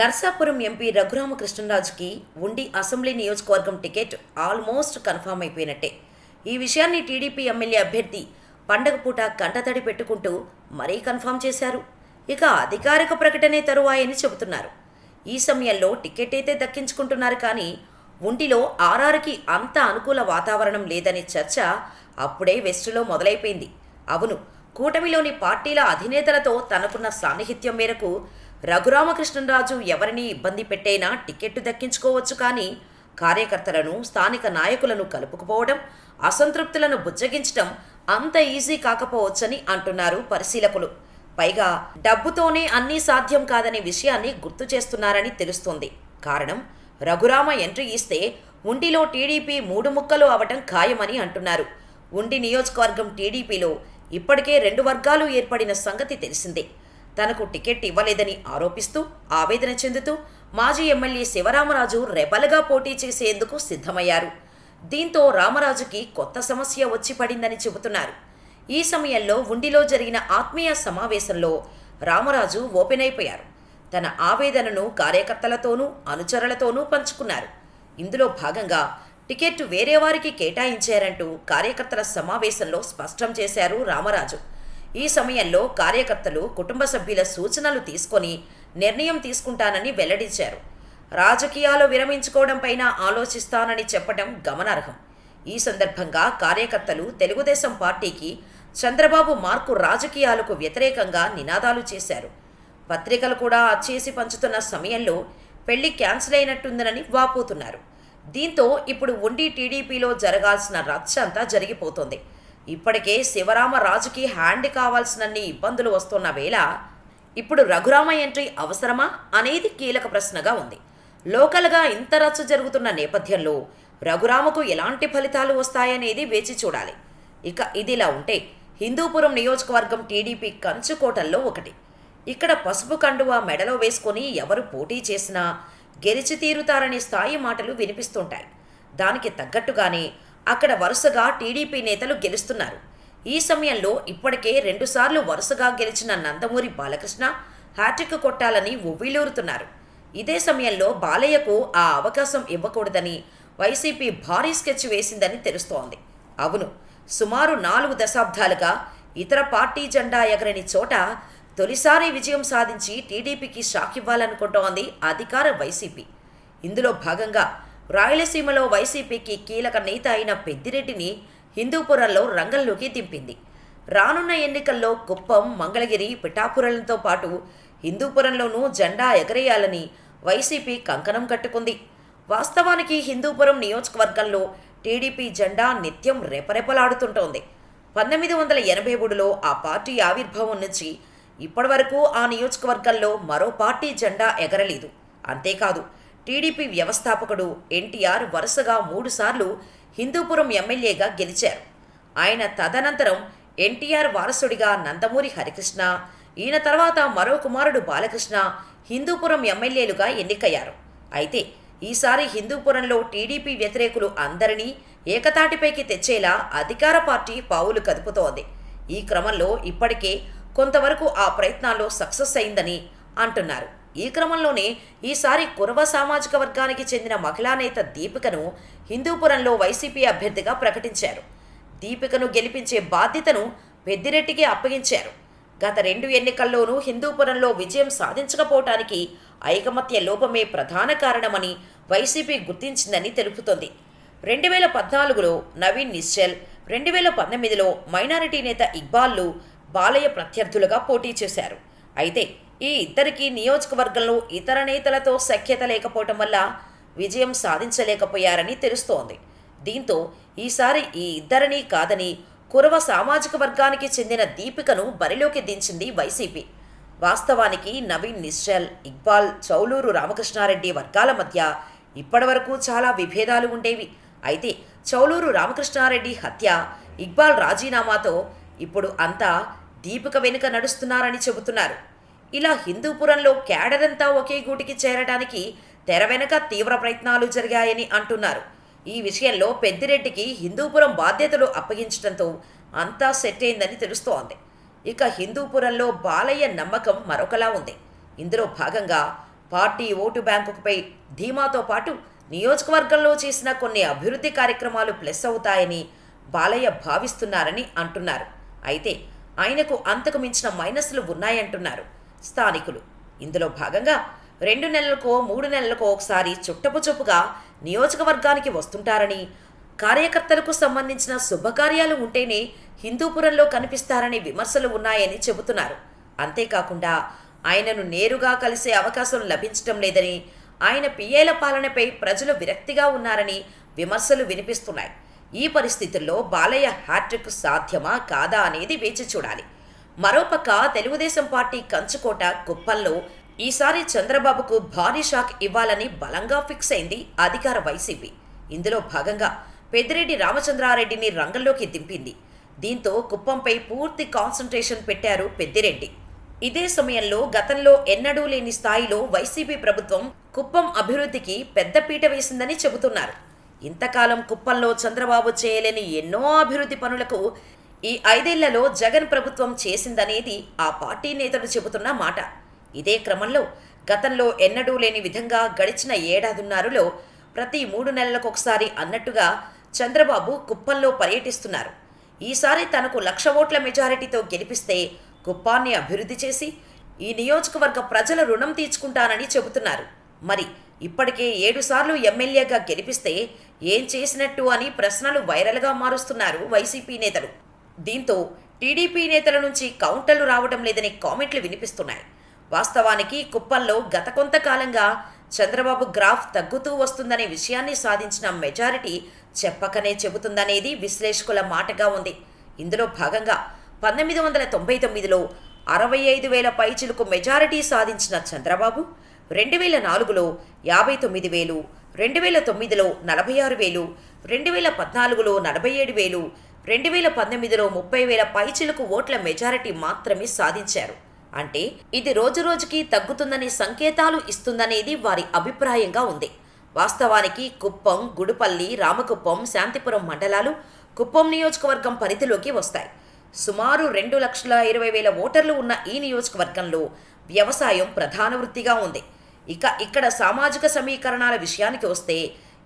Narsapuram MP రఘురామకృష్ణరాజుకి ఉండి assembly నియోజకవర్గం ticket almost confirm అయిపోయినట్టే. ఈ విషయాన్ని టీడీపీ ఎమ్మెల్యే అభ్యర్థి పండగ పూట కంటతడి పెట్టుకుంటూ మరీ కన్ఫామ్ చేశారు. ఇక అధికారిక ప్రకటనే తరువాయని చెబుతున్నారు. ఈ సమయంలో టికెట్ అయితే దక్కించుకుంటున్నారు కానీ ఉండిలో ఆర్ఆర్కి అంత అనుకూల వాతావరణం లేదనే చర్చ అప్పుడే వెస్టులో మొదలైపోయింది. అవును కూటమిలోని పార్టీల అధినేతలతో తనకున్న సాన్నిహిత్యం మేరకు రఘురామకృష్ణరాజు ఎవరిని ఇబ్బంది పెట్టైనా టికెట్టు దక్కించుకోవచ్చు కానీ కార్యకర్తలను స్థానిక నాయకులను కలుపుకుపోవడం అసంతృప్తులను బుజ్జగించడం అంత ఈజీ కాకపోవచ్చని అంటున్నారు పరిశీలకులు. పైగా డబ్బుతోనే అన్నీ సాధ్యం కాదనే విషయాన్ని గుర్తు చేస్తున్నారని తెలుస్తోంది. కారణం రఘురామ ఎంట్రీ ఇస్తే ఉండిలో టీడీపీ మూడు ముక్కలు అవటం ఖాయమని అంటున్నారు. ఉండి నియోజకవర్గం టీడీపీలో ఇప్పటికే రెండు వర్గాలు ఏర్పడిన సంగతి తెలిసిందే. తనకు టికెట్ ఇవ్వలేదని ఆరోపిస్తూ ఆవేదన చెందుతూ మాజీ ఎమ్మెల్యే శివరామరాజు రెబల్గా పోటీ చేసేందుకు సిద్ధమయ్యారు. దీంతో రామరాజుకి కొత్త సమస్య వచ్చి పడిందని చెబుతున్నారు. ఈ సమయంలో ఉండిలో జరిగిన ఆత్మీయ సమావేశంలో రామరాజు ఓపెన్ అయిపోయారు. తన ఆవేదనను కార్యకర్తలతోనూ అనుచరులతోనూ పంచుకున్నారు. ఇందులో భాగంగా టికెట్ వేరే వారికి కేటాయించారంటూ కార్యకర్తల సమావేశంలో స్పష్టం చేశారు రామరాజు. ఈ సమయంలో కార్యకర్తలు కుటుంబ సభ్యుల సూచనలు తీసుకొని నిర్ణయం తీసుకుంటానని వెల్లడించారు. రాజకీయాలు విరమించుకోవడంపైన ఆలోచిస్తానని చెప్పడం గమనార్హం. ఈ సందర్భంగా కార్యకర్తలు తెలుగుదేశం పార్టీకి చంద్రబాబు మార్కు రాజకీయాలకు వ్యతిరేకంగా నినాదాలు చేశారు. పత్రికలు కూడా అచ్చేసి పంచుతున్న సమయంలో పెళ్ళి క్యాన్సిల్ అయినట్టుందనని వాపోతున్నారు. దీంతో ఇప్పుడు ఉండి టీడీపీలో జరగాల్సిన రచ్చ అంతా జరిగిపోతోంది. ఇప్పటికే శివరామ రాజుకి హ్యాండ్ కావాల్సినన్ని ఇబ్బందులు వస్తున్న వేళ ఇప్పుడు రఘురామ ఎంట్రీ అవసరమా అనేది కీలక ప్రశ్నగా ఉంది. లోకల్గా ఇంత రచ్చ జరుగుతున్న నేపథ్యంలో రఘురామకు ఎలాంటి ఫలితాలు వస్తాయనేది వేచి చూడాలి. ఇక ఇదిలా ఉంటే హిందూపురం నియోజకవర్గం టీడీపీ కంచుకోటల్లో ఒకటి. ఇక్కడ పసుపు కండువా మెడలో వేసుకొని ఎవరు పోటీ చేసినా గెలిచి తీరుతారనే స్థాయి మాటలు వినిపిస్తుంటాయి. దానికి తగ్గట్టుగానే అక్కడ వరుసగా టీడీపీ నేతలు గెలుస్తున్నారు. ఈ సమయంలో ఇప్పటికే రెండుసార్లు వరుసగా గెలిచిన నందమూరి బాలకృష్ణ హ్యాట్రిక్ కొట్టాలని ఉవ్విలూరుతున్నారు. ఇదే సమయంలో బాలయ్యకు ఆ అవకాశం ఇవ్వకూడదని వైసీపీ భారీ స్కెచ్ వేసిందని తెలుస్తోంది. అవును సుమారు నాలుగు దశాబ్దాలుగా ఇతర పార్టీ జెండా ఎగరని చోట తొలిసారి విజయం సాధించి టీడీపీకి షాక్ ఇవ్వాలనుకుంటోంది అధికార వైసీపీ. ఇందులో భాగంగా రాయలసీమలో వైసీపీకి కీలక నేత అయిన పెద్దిరెడ్డిని హిందూపురంలో రంగంలోకి దింపింది. రానున్న ఎన్నికల్లో కుప్పం మంగళగిరి పిఠాపురంలతో పాటు హిందూపురంలోనూ జెండా ఎగరేయాలని వైసీపీ కంకణం కట్టుకుంది. వాస్తవానికి హిందూపురం నియోజకవర్గంలో టీడీపీ జెండా నిత్యం రెపరెపలాడుతుంటోంది. పంతొమ్మిది వందల ఎనభై మూడులో ఆ పార్టీ ఆవిర్భావం నుంచి ఇప్పటివరకు ఆ నియోజకవర్గంలో మరో పార్టీ జెండా ఎగరలేదు. అంతేకాదు టీడీపీ వ్యవస్థాపకుడు ఎన్టీఆర్ వరుసగా మూడుసార్లు హిందూపురం ఎమ్మెల్యేగా గెలిచారు. ఆయన తదనంతరం ఎన్టీఆర్ వారసుడిగా నందమూరి హరికృష్ణ ఈయన తర్వాత మరో కుమారుడు బాలకృష్ణ హిందూపురం ఎమ్మెల్యేలుగా ఎన్నికయ్యారు. అయితే ఈసారి హిందూపురంలో టీడీపీ వ్యతిరేకులు అందరినీ ఏకతాటిపైకి తెచ్చేలా అధికార పార్టీ పావులు కదుపుతోంది. ఈ క్రమంలో ఇప్పటికే కొంతవరకు ఆ ప్రయత్నాల్లో సక్సెస్ అయిందని అంటున్నారు. ఈ క్రమంలోనే ఈసారి కురవ సామాజిక వర్గానికి చెందిన మహిళా నేత దీపికను హిందూపురంలో వైసీపీ అభ్యర్థిగా ప్రకటించారు. దీపికను గెలిపించే బాధ్యతను పెద్దిరెడ్డికి అప్పగించారు. గత రెండు ఎన్నికల్లోనూ హిందూపురంలో విజయం సాధించకపోవటానికి ఐకమత్య లోపమే ప్రధాన కారణమని వైసీపీ గుర్తించిందని తెలుపుతోంది. రెండు వేల పద్నాలుగులో నవీన్ నిశ్చల్ రెండు వేల పంతొమ్మిదిలో మైనారిటీ నేత ఇక్బాల్లు బాలయ్య ప్రత్యర్థులుగా పోటీ చేశారు. అయితే ఈ ఇద్దరికీ నియోజకవర్గంలో ఇతర నేతలతో సఖ్యత లేకపోవటం వల్ల విజయం సాధించలేకపోయారని తెలుస్తోంది. దీంతో ఈసారి ఈ ఇద్దరినీ కాదని కురవ సామాజిక వర్గానికి చెందిన దీపికను బరిలోకి దించింది వైసీపీ. వాస్తవానికి నవీన్ నిశ్చల్ ఇక్బాల్ చౌలూరు రామకృష్ణారెడ్డి వర్గాల మధ్య ఇప్పటివరకు చాలా విభేదాలు ఉండేవి. అయితే చౌలూరు రామకృష్ణారెడ్డి హత్య ఇక్బాల్ రాజీనామాతో ఇప్పుడు అంతా దీపిక వెనుక నడుస్తున్నారని చెబుతున్నారు. ఇలా హిందూపురంలో క్యాడరంతా ఒకే గూటికి చేరడానికి తెర వెనుక తీవ్ర ప్రయత్నాలు జరిగాయని అంటున్నారు. ఈ విషయంలో పెద్దిరెడ్డికి హిందూపురం బాధ్యతలు అప్పగించడంతో అంతా సెట్ అయిందని తెలుస్తోంది. ఇక హిందూపురంలో బాలయ్య నమ్మకం మరొకలా ఉంది. ఇందులో భాగంగా పార్టీ ఓటు బ్యాంకుపై ధీమాతో పాటు నియోజకవర్గంలో చేసిన కొన్ని అభివృద్ధి కార్యక్రమాలు ప్లస్ అవుతాయని బాలయ్య భావిస్తున్నారని అంటున్నారు. అయితే ఆయనకు అంతకు మించిన మైనస్లు ఉన్నాయంటున్నారు. స్థానికులు. ఇందులో భాగంగా రెండు నెలలకో మూడు నెలలకో ఒకసారి చుట్టపు చొప్పుగా నియోజకవర్గానికి వస్తుంటారని కార్యకర్తలకు సంబంధించిన శుభకార్యాలు ఉంటేనే హిందూపురంలో కనిపిస్తారని విమర్శలు ఉన్నాయని చెబుతున్నారు. అంతేకాకుండా ఆయనను నేరుగా కలిసే అవకాశం లభించడం లేదని ఆయన పిఏల పాలనపై ప్రజలు విరక్తిగా ఉన్నారని విమర్శలు వినిపిస్తున్నాయి. ఈ పరిస్థితుల్లో బాలయ్య హ్యాట్రిక్ సాధ్యమా కాదా అనేది వేచి చూడాలి. మరోపక్క తెలుగుదేశం పార్టీ కంచుకోట కుప్పంలో ఈసారి చంద్రబాబుకు భారీ షాక్ ఇవ్వాలని బలంగా ఫిక్స్ అయింది అధికార వైసీపీ. ఇందులో భాగంగా పెద్దిరెడ్డి రామచంద్రారెడ్డిని రంగంలోకి దింపింది. దీంతో కుప్పంపై పూర్తి కాన్సన్ట్రేషన్ పెట్టారు పెద్దిరెడ్డి. ఇదే సమయంలో గతంలో ఎన్నడూ లేని స్థాయిలో వైసీపీ ప్రభుత్వం కుప్పం అభివృద్ధికి పెద్దపీట వేసిందని చెబుతున్నారు. ఇంతకాలం కుప్పంలో చంద్రబాబు చేయలేని ఎన్నో అభివృద్ధి పనులకు ఈ ఐదేళ్ళలో జగన్ ప్రభుత్వం చేసిందనేది ఆ పార్టీ నేతలు చెబుతున్న మాట. ఇదే క్రమంలో గతంలో ఎన్నడూ లేని విధంగా గడిచిన ఏడాదిన్నరలో ప్రతి మూడు నెలలకొకసారి అన్నట్టుగా చంద్రబాబు కుప్పంలో పర్యటిస్తున్నారు. ఈసారి తనకు లక్ష ఓట్ల మెజారిటీతో గెలిపిస్తే కుప్పాన్ని అభివృద్ధి చేసి ఈ నియోజకవర్గ ప్రజల రుణం తీర్చుకుంటానని చెబుతున్నారు. మరి ఇప్పటికే ఏడుసార్లు ఎమ్మెల్యేగా గెలిపిస్తే ఏం చేసినట్టు అని ప్రశ్నలు వైరల్గా మారుస్తున్నారు వైసీపీ నేతలు. దీంతో టీడీపీ నేతల నుంచి కౌంటర్లు రావడం లేదని కామెంట్లు వినిపిస్తున్నాయి. వాస్తవానికి కుప్పంలో గత కొంతకాలంగా చంద్రబాబు గ్రాఫ్ తగ్గుతూ వస్తుందనే విషయాన్ని సాధించిన మెజారిటీ చెప్పకనే చెబుతుందనేది విశ్లేషకుల మాటగా ఉంది. ఇందులో భాగంగా పంతొమ్మిది వందల తొంభై తొమ్మిదిలో అరవై ఐదు వేల పైచిలకు మెజారిటీ సాధించిన చంద్రబాబు రెండు వేల నాలుగులో యాభై తొమ్మిది వేలు రెండు వేల తొమ్మిదిలో నలభై ఆరు వేలు రెండు వేల పద్నాలుగులో నలభై ఏడు వేలు రెండు వేల పంతొమ్మిదిలో ముప్పై వేల పైచిలకు ఓట్ల మెజారిటీ మాత్రమే సాధించారు. అంటే ఇది రోజురోజుకి తగ్గుతుందనే సంకేతాలు ఇస్తుందనేది వారి అభిప్రాయంగా ఉంది. వాస్తవానికి కుప్పం గుడుపల్లి రామకుప్పం శాంతిపురం మండలాలు కుప్పం నియోజకవర్గం పరిధిలోకి వస్తాయి. సుమారు రెండు లక్షల ఇరవై వేల ఓటర్లు ఉన్న ఈ నియోజకవర్గంలో వ్యవసాయం ప్రధాన వృత్తిగా ఉంది. ఇక ఇక్కడ సామాజిక సమీకరణాల విషయానికి వస్తే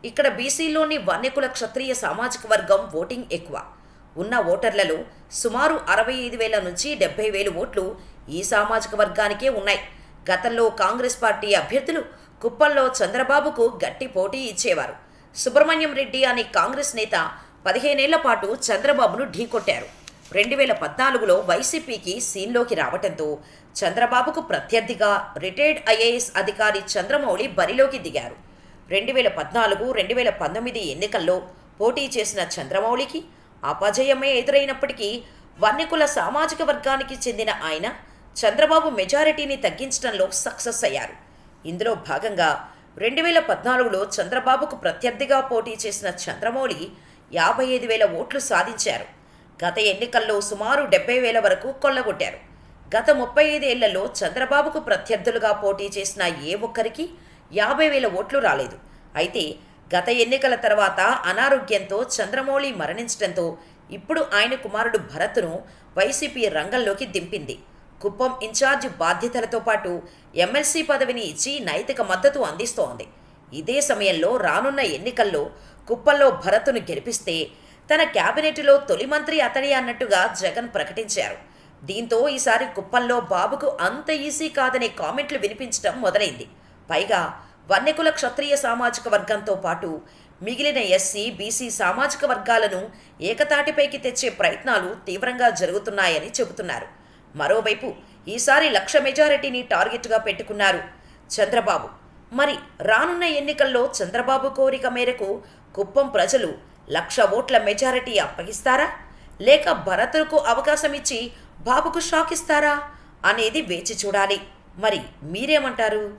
ఇక్కడ బీసీలోని వన్యకుల క్షత్రియ సామాజిక వర్గం ఓటింగ్ ఎక్కువ. ఉన్న ఓటర్లలో సుమారు అరవై ఐదు వేల నుంచి డెబ్బై వేలు ఓట్లు ఈ సామాజిక వర్గానికే ఉన్నాయి. గతంలో కాంగ్రెస్ పార్టీ అభ్యర్థులు కుప్పంలో చంద్రబాబుకు గట్టి పోటీ ఇచ్చేవారు. సుబ్రహ్మణ్యం రెడ్డి అనే కాంగ్రెస్ నేత పదిహేనేళ్ళ పాటు చంద్రబాబును ఢీకొట్టారు. రెండు వేల పద్నాలుగులో వైసీపీకి సీన్లోకి రావటంతో చంద్రబాబుకు ప్రత్యర్థిగా రిటైర్డ్ ఐఏఎస్ అధికారి చంద్రమౌళి బరిలోకి దిగారు. రెండు వేల పద్నాలుగు రెండు వేల పంతొమ్మిది ఎన్నికల్లో పోటీ చేసిన చంద్రమౌళికి అపజయమే ఎదురైనప్పటికీ వన్యకుల సామాజిక వర్గానికి చెందిన ఆయన చంద్రబాబు మెజారిటీని తగ్గించడంలో సక్సెస్ అయ్యారు. ఇందులో భాగంగా రెండు వేల పద్నాలుగులో చంద్రబాబుకు ప్రత్యర్థిగా పోటీ చేసిన చంద్రమౌళి యాభై ఐదు వేల ఓట్లు సాధించారు. గత ఎన్నికల్లో సుమారు డెబ్బై వేల వరకు కొల్లగొట్టారు. గత ముప్పై ఐదేళ్ళలో చంద్రబాబుకు ప్రత్యర్థులుగా పోటీ చేసిన ఏ ఒక్కరికి యాభై వేల ఓట్లు రాలేదు. అయితే గత ఎన్నికల తర్వాత అనారోగ్యంతో చంద్రమౌళి మరణించడంతో ఇప్పుడు ఆయన కుమారుడు భరత్ను వైసీపీ రంగంలోకి దింపింది. కుప్పం ఇన్ఛార్జ్ బాధ్యతలతో పాటు ఎమ్మెల్సీ పదవిని ఇచ్చి నైతిక మద్దతు అందిస్తోంది. ఇదే సమయంలో రానున్న ఎన్నికల్లో కుప్పంలో భరత్ను గెలిపిస్తే తన క్యాబినెట్లో తొలి మంత్రి అతడే అన్నట్టుగా జగన్ ప్రకటించారు. దీంతో ఈసారి కుప్పంలో బాబుకు అంత ఈజీ కాదనే కామెంట్లు వినిపించడం మొదలైంది. పైగా వర్ణికుల క్షత్రియ సామాజిక వర్గంతో పాటు మిగిలిన ఎస్సీ బీసీ సామాజిక వర్గాలను ఏకతాటిపైకి తెచ్చే ప్రయత్నాలు తీవ్రంగా జరుగుతున్నాయని చెబుతున్నారు. మరోవైపు ఈసారి లక్ష మెజారిటీని టార్గెట్గా పెట్టుకున్నారు చంద్రబాబు. మరి రానున్న ఎన్నికల్లో చంద్రబాబు కోరిక మేరకు కుప్పం ప్రజలు లక్ష ఓట్ల మెజారిటీ అప్పగిస్తారా? లేక భరతులకు అవకాశం ఇచ్చి బాబుకు షాక్ ఇస్తారా అనేది వేచి చూడాలి. మరి మీరేమంటారు?